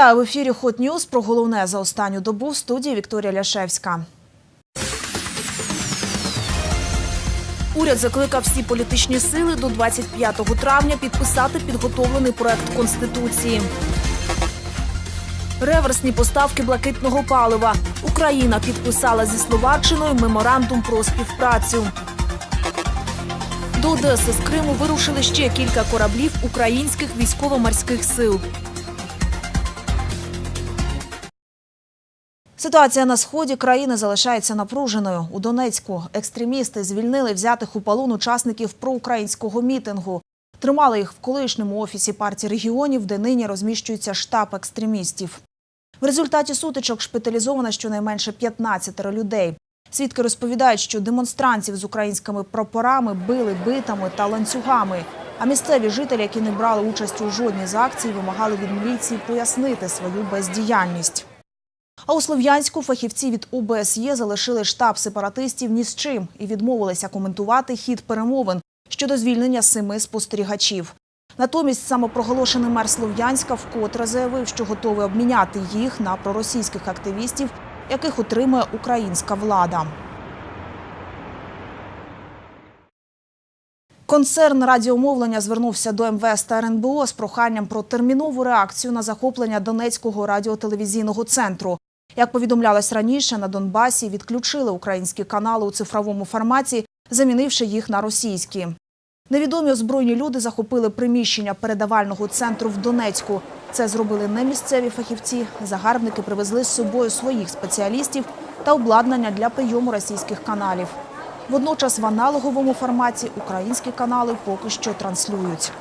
Вітаю в ефірі Hot News. Про головне за останню добу в студії Вікторія Ляшевська. Уряд закликав всі політичні сили до 25 травня підписати підготовлений проект конституції. Реверсні поставки блакитного палива. Україна підписала зі Словаччиною меморандум про співпрацю. До Одеси з Криму вирушили ще кілька кораблів українських військово-морських сил. Ситуація на сході країни залишається напруженою. У Донецьку екстремісти звільнили взятих у полон учасників проукраїнського мітингу. Тримали їх в колишньому офісі партії регіонів, де нині розміщується штаб екстремістів. В результаті сутичок шпиталізовано щонайменше 15 людей. Свідки розповідають, що демонстрантів з українськими прапорами били битами та ланцюгами. А місцеві жителі, які не брали участь у жодній з акцій, вимагали від міліції пояснити свою бездіяльність. А у Слов'янську фахівці від ОБСЄ залишили штаб сепаратистів ні з чим і відмовилися коментувати хід перемовин щодо звільнення семи спостерігачів. Натомість самопроголошений мер Слов'янська вкотре заявив, що готовий обміняти їх на проросійських активістів, яких утримує українська влада. Концерн радіомовлення звернувся до МВС та РНБО з проханням про термінову реакцію на захоплення Донецького радіотелевізійного центру. Як повідомлялось раніше, на Донбасі відключили українські канали у цифровому форматі, замінивши їх на російські. Невідомі озброєні люди захопили приміщення передавального центру в Донецьку. Це зробили не місцеві фахівці. Загарбники привезли з собою своїх спеціалістів та обладнання для прийому російських каналів. Водночас в аналоговому форматі українські канали поки що транслюють.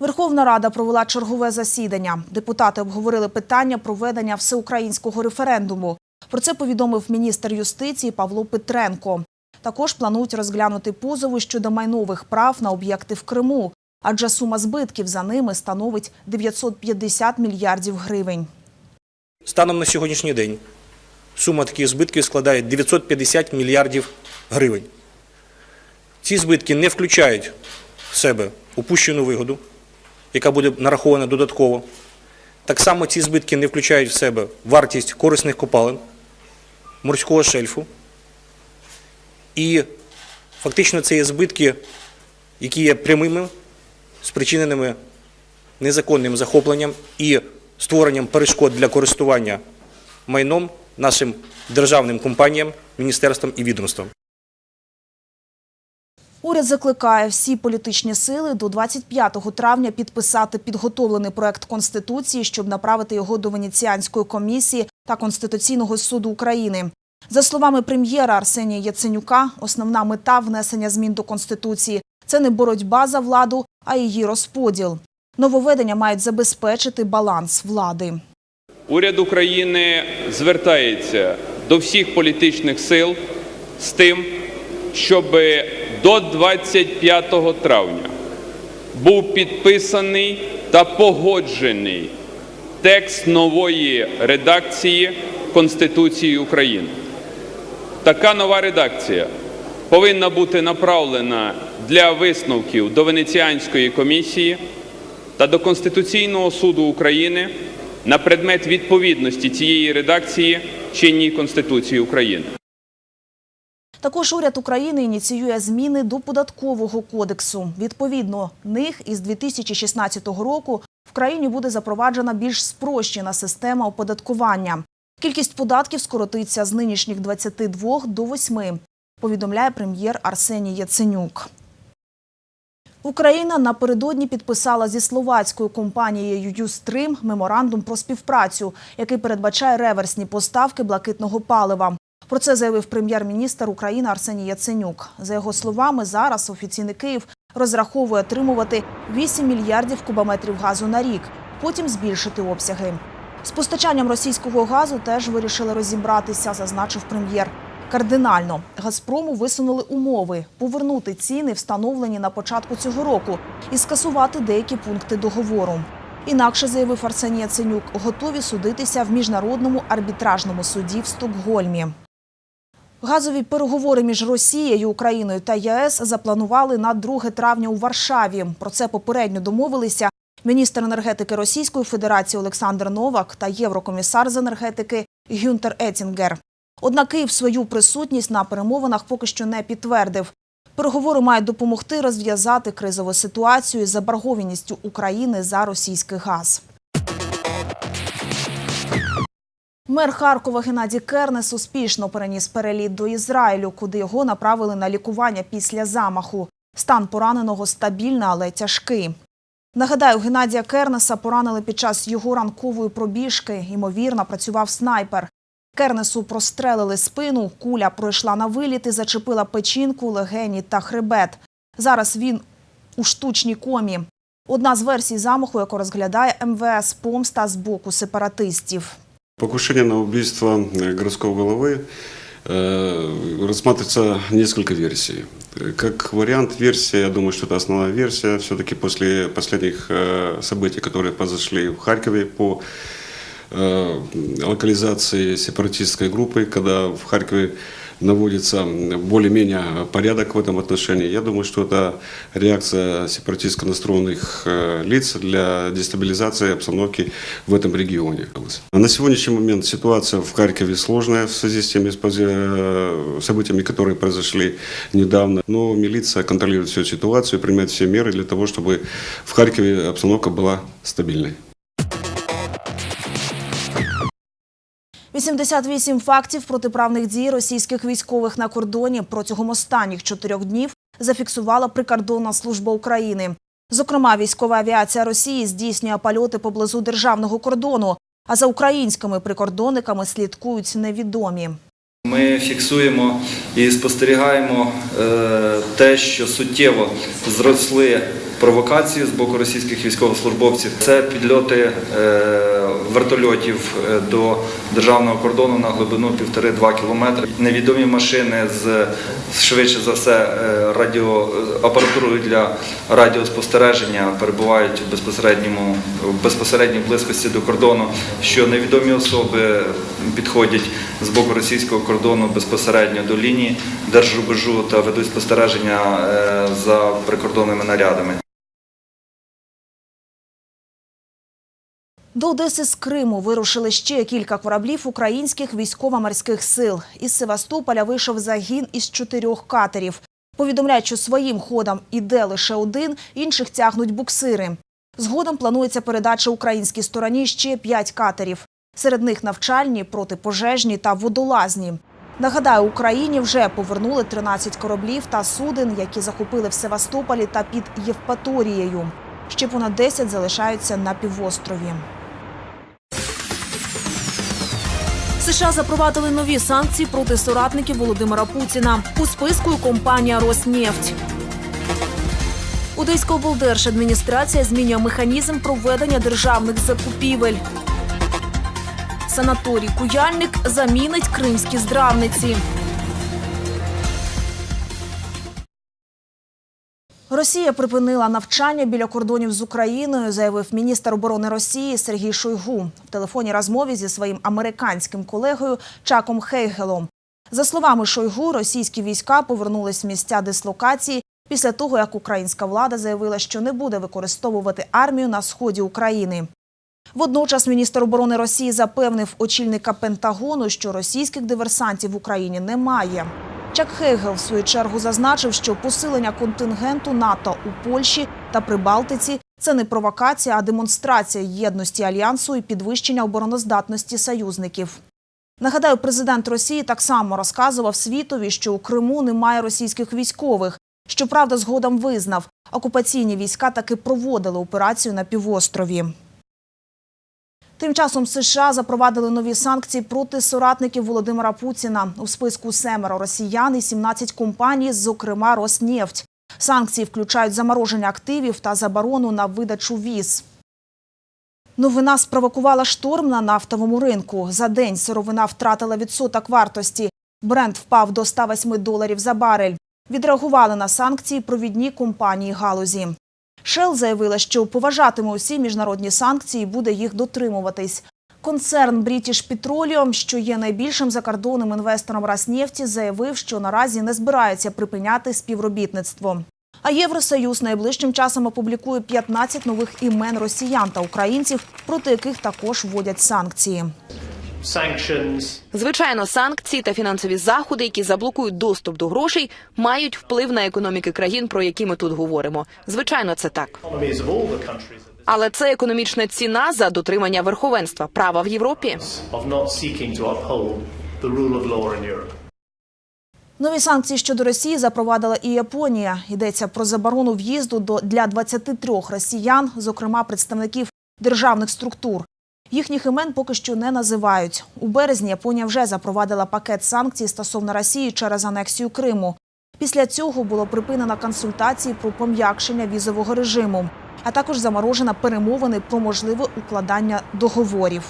Верховна Рада провела чергове засідання. Депутати обговорили питання проведення всеукраїнського референдуму. Про це повідомив міністр юстиції Павло Петренко. Також планують розглянути позови щодо майнових прав на об'єкти в Криму, адже сума збитків за ними становить 950 мільярдів гривень. Станом на сьогоднішній день сума таких збитків складає 950 мільярдів гривень. Ці збитки не включають в себе упущену вигоду, яка буде нарахована додатково. Так само ці збитки не включають в себе вартість корисних копалин, морського шельфу. І фактично це є збитки, які є прямими, спричиненими незаконним захопленням і створенням перешкод для користування майном нашим державним компаніям, міністерствам і відомствам. Уряд закликає всі політичні сили до 25 травня підписати підготовлений проект конституції, щоб направити його до Венеціанської комісії та Конституційного суду України. За словами прем'єра Арсенія Яценюка, основна мета внесення змін до конституції це не боротьба за владу, а її розподіл. Нововведення мають забезпечити баланс влади. Уряд України звертається до всіх політичних сил з тим, щоб до 25 травня був підписаний та погоджений текст нової редакції Конституції України. Така нова редакція повинна бути направлена для висновків до Венеціанської комісії та до Конституційного суду України на предмет відповідності цієї редакції чинній Конституції України. Також уряд України ініціює зміни до податкового кодексу. Відповідно них із 2016 року в країні буде запроваджена більш спрощена система оподаткування. Кількість податків скоротиться з нинішніх 22 до 8, повідомляє прем'єр Арсеній Яценюк. Україна напередодні підписала зі словацькою компанією «Юстрим» меморандум про співпрацю, який передбачає реверсні поставки блакитного палива. Про це заявив прем'єр-міністр України Арсеній Яценюк. За його словами, зараз офіційний Київ розраховує отримувати 8 мільярдів кубометрів газу на рік, потім збільшити обсяги. З постачанням російського газу теж вирішили розібратися, зазначив прем'єр. Кардинально Газпрому висунули умови повернути ціни, встановлені на початку цього року, і скасувати деякі пункти договору. Інакше заявив Арсеній Яценюк, готові судитися в міжнародному арбітражному суді в Стокгольмі. Газові переговори між Росією, Україною та ЄС запланували на 2 травня у Варшаві. Про це попередньо домовилися міністр енергетики Російської Федерації Олександр Новак та єврокомісар з енергетики Гюнтер Етінгер. Однак Київ свою присутність на перемовинах поки що не підтвердив. Переговори мають допомогти розв'язати кризову ситуацію з заборгованістю України за російський газ. Мер Харкова Геннадій Кернес успішно переніс переліт до Ізраїлю, куди його направили на лікування після замаху. Стан пораненого стабільний, але тяжкий. Нагадаю, Геннадія Кернеса поранили під час його ранкової пробіжки. Ймовірно, працював снайпер. Кернесу прострелили спину, куля пройшла на виліт і зачепила печінку, легені та хребет. Зараз він у штучній комі. Одна з версій замаху, яку розглядає МВС, помста з боку сепаратистів. Покушение на убийство э, городского головы э, рассматривается несколько версий. Э, Как вариант версия, я думаю, что это основная версия. Все-таки после последних э, событий, которые произошли в Харькове по э, локализации сепаратистской группы, когда в Харькове наводится более-менее порядок в этом отношении. Я думаю, что это реакция сепаратистско настроенных э, лиц для дестабилизации обстановки в этом регионе. На сегодняшний момент ситуация в Харькове сложная в связи с теми э, событиями, которые произошли недавно. Но милиция контролирует всю ситуацию и принимает все меры для того, чтобы в Харькове обстановка была стабильной. 88 фактів протиправних дій російських військових на кордоні протягом останніх чотирьох днів зафіксувала прикордонна служба України. Зокрема, військова авіація Росії здійснює польоти поблизу державного кордону, а за українськими прикордонниками слідкують невідомі. Ми фіксуємо і спостерігаємо е, те, що суттєво зросли провокації з боку російських військовослужбовців. Це підльоти е, вертольотів е, до державного кордону на глибину 1,5-2 кілометри. Невідомі машини з швидше за все е, радіо апаратурою для радіоспостереження перебувають в безпосередньому в безпосередній близькості до кордону. Що невідомі особи підходять з боку російського кордону безпосередньо до лінії держрубежу та ведуть спостереження за прикордонними нарядами. До Одеси з Криму вирушили ще кілька кораблів українських військово-морських сил. Із Севастополя вийшов загін із чотирьох катерів. Повідомляють, що своїм ходом іде лише один, інших тягнуть буксири. Згодом планується передача українській стороні ще п'ять катерів. Серед них навчальні, протипожежні та водолазні. Нагадаю, Україні вже повернули 13 кораблів та суден, які захопили в Севастополі та під Євпаторією. Ще понад 10 залишаються на півострові. США запровадили нові санкції проти соратників Володимира Путіна. У списку компанія Роснефть. Одеська облдержадміністрація змінює механізм проведення державних закупівель. Санаторій Куяльник замінить кримські здравниці. Росія припинила навчання біля кордонів з Україною, заявив міністр оборони Росії Сергій Шойгу в телефонній розмові зі своїм американським колегою Чаком Хейгелом. За словами Шойгу, російські війська повернулись в місця дислокації після того, як українська влада заявила, що не буде використовувати армію на сході України. Водночас міністр оборони Росії запевнив очільника Пентагону, що російських диверсантів в Україні немає. Чак Хейгел, в свою чергу, зазначив, що посилення контингенту НАТО у Польщі та Прибалтиці це не провокація, а демонстрація єдності альянсу і підвищення обороноздатності союзників. Нагадаю, президент Росії так само розказував світові, що у Криму немає російських військових. Щоправда, згодом визнав, окупаційні війська таки проводили операцію на півострові. Тим часом США запровадили нові санкції проти соратників Володимира Путіна. У списку семеро росіян і 17 компаній, зокрема Роснефть. Санкції включають замороження активів та заборону на видачу віз. Новина спровокувала шторм на нафтовому ринку. За день сировина втратила відсоток вартості. Бренд впав до 108 доларів за барель. Відреагували на санкції провідні компанії галузі. Шел заявила, що поважатиме усі міжнародні санкції і буде їх дотримуватись. Концерн British Petroleum, що є найбільшим закордонним інвестором Роснефті, заявив, що наразі не збирається припиняти співробітництво. А Євросоюз найближчим часом опублікує 15 нових імен росіян та українців, проти яких також вводять санкції. Звичайно, санкції та фінансові заходи, які заблокують доступ до грошей, мають вплив на економіки країн, про які ми тут говоримо. Звичайно, це так. Але це економічна ціна за дотримання верховенства права в Європі. Нові санкції щодо Росії запровадила і Японія. Йдеться про заборону в'їзду до для 23 росіян, зокрема представників державних структур. Їхніх імен поки що не називають. У березні Японія вже запровадила пакет санкцій стосовно Росії через анексію Криму. Після цього було припинено консультації про пом'якшення візового режиму, а також заморожено перемовини про можливе укладання договорів.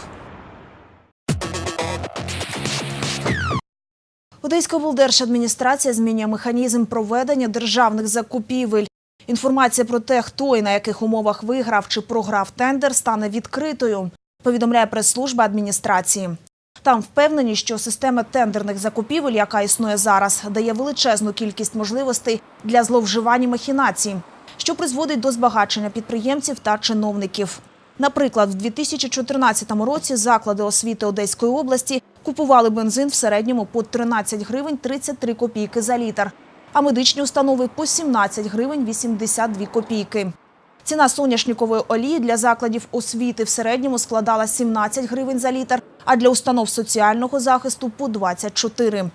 Одеська облдержадміністрація змінює механізм проведення державних закупівель. Інформація про те, хто і на яких умовах виграв чи програв тендер, стане відкритою, повідомляє прес-служба адміністрації. Там впевнені, що система тендерних закупівель, яка існує зараз, дає величезну кількість можливостей для зловживань і махінацій, що призводить до збагачення підприємців та чиновників. Наприклад, в 2014 році заклади освіти Одеської області купували бензин в середньому по 13 гривень 33 копійки за літр, а медичні установи по 17 гривень 82 копійки. Ціна соняшникової олії для закладів освіти в середньому складала 17 гривень за літр, а для установ соціального захисту по 24.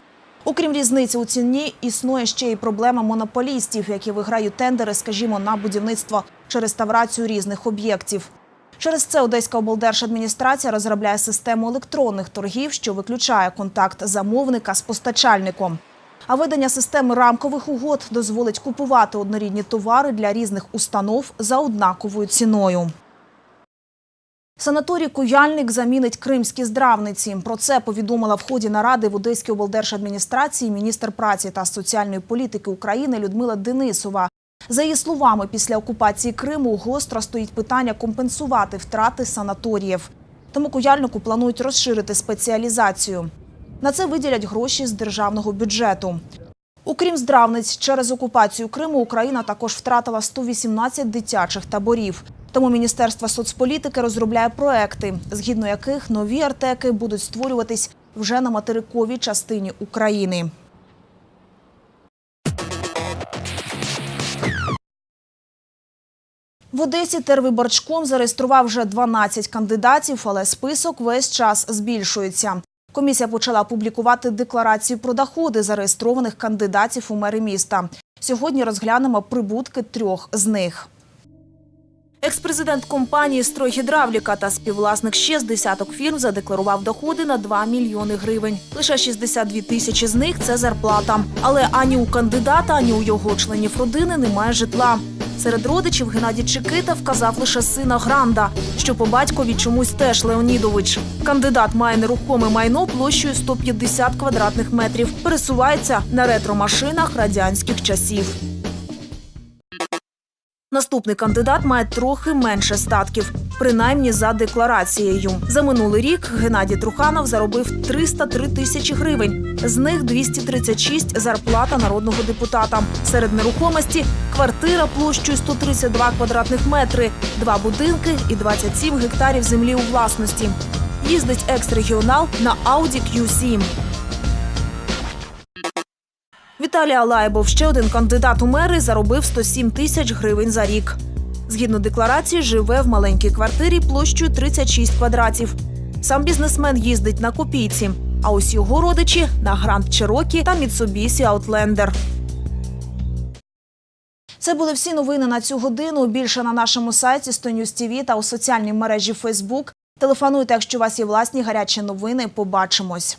Окрім різниці у ціні, існує ще й проблема монополістів, які виграють тендери, скажімо, на будівництво чи реставрацію різних об'єктів. Через це Одеська облдержадміністрація розробляє систему електронних торгів, що виключає контакт замовника з постачальником. А ведення системи рамкових угод дозволить купувати однорідні товари для різних установ за однаковою ціною. Санаторій Куяльник замінить кримські здравниці. Про це повідомила в ході наради в Одеській облдержадміністрації міністр праці та соціальної політики України Людмила Денисова. За її словами, після окупації Криму гостро стоїть питання компенсувати втрати санаторіїв. Тому куяльнику планують розширити спеціалізацію. На це виділять гроші з державного бюджету. Окрім здравниць, через окупацію Криму Україна також втратила 118 дитячих таборів. Тому Міністерство соцполітики розробляє проекти, згідно яких нові артеки будуть створюватись вже на материковій частині України. В Одесі тервиборчком зареєстрував вже 12 кандидатів, але список весь час збільшується. Комісія почала публікувати декларації про доходи зареєстрованих кандидатів у мери міста. Сьогодні розглянемо прибутки трьох з них. Екс-президент компанії «Стройгідравліка» та співвласник ще з десяток фірм задекларував доходи на 2 мільйони гривень. Лише 62 тисячі з них – це зарплата. Але ані у кандидата, ані у його членів родини немає житла. Серед родичів Геннадій Чекита вказав лише сина Гранда, що по батькові чомусь теж Леонідович. Кандидат має нерухоме майно площею 150 квадратних метрів. Пересувається на ретромашинах радянських часів. Наступний кандидат має трохи менше статків, принаймні за декларацією. За минулий рік Геннадій Труханов заробив 303 тисячі гривень. З них 236 – зарплата народного депутата. Серед нерухомості – квартира площею 132 квадратних метри, два будинки і 27 гектарів землі у власності. Їздить екс-регіонал на Audi Q7. Віталій Алаєбов, ще один кандидат у мери, заробив 107 тисяч гривень за рік. Згідно декларації, живе в маленькій квартирі площею 36 квадратів. Сам бізнесмен їздить на копійці, а ось його родичі на Гранд Чирокі та Mitsubishi Outlander. Це були всі новини на цю годину. Більше на нашому сайті 100 News TV та у соціальній мережі Facebook. Телефонуйте, якщо у вас є власні гарячі новини. Побачимось.